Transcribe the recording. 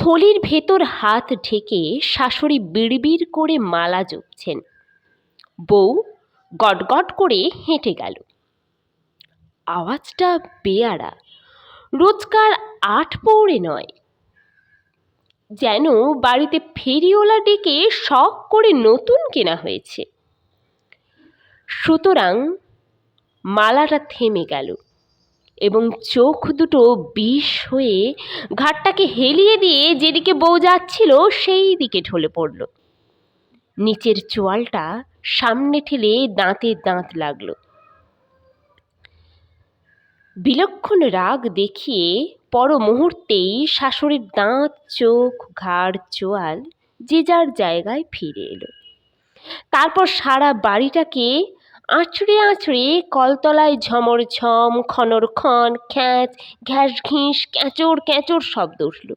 থলির ভেতর হাত ঢেকে শাশুড়ি বিড়বিড় করে মালা জপছেন। বউ গটগট করে হেঁটে গেল। আওয়াজটা বেয়ারা রোজকার আট পৌড়ে নয়। যেন বাড়িতে ফেরিওলা ডেকে শখ করে নতুন কেনা হয়েছে। সুতরাং মালাটা থেমে গেল। এবং চোখ দুটো বিষ হয়ে ঘাটটাকে হেলিয়ে দিয়ে যেদিকে বউ যাচ্ছিল সেই দিকে ঢলে পড়ল। নিচের চোয়ালটা সামনে ঠেলে দাঁতে দাঁত লাগল। বিলক্ষণ রাগ দেখিয়ে পর মুহূর্তেই শাশুড়ির দাঁত, চোখ, ঘাড়, চোয়াল যে যার জায়গায় ফিরে এলো। তারপর সারা বাড়িটাকে আঁচড়ে আঁচড়ে কলতলায় ঝমর ঝম খনর খন খ্যাঁচ ঘ্যাস ঘিস ক্যাঁচড় ক্যাঁচড় শব্দ উঠল।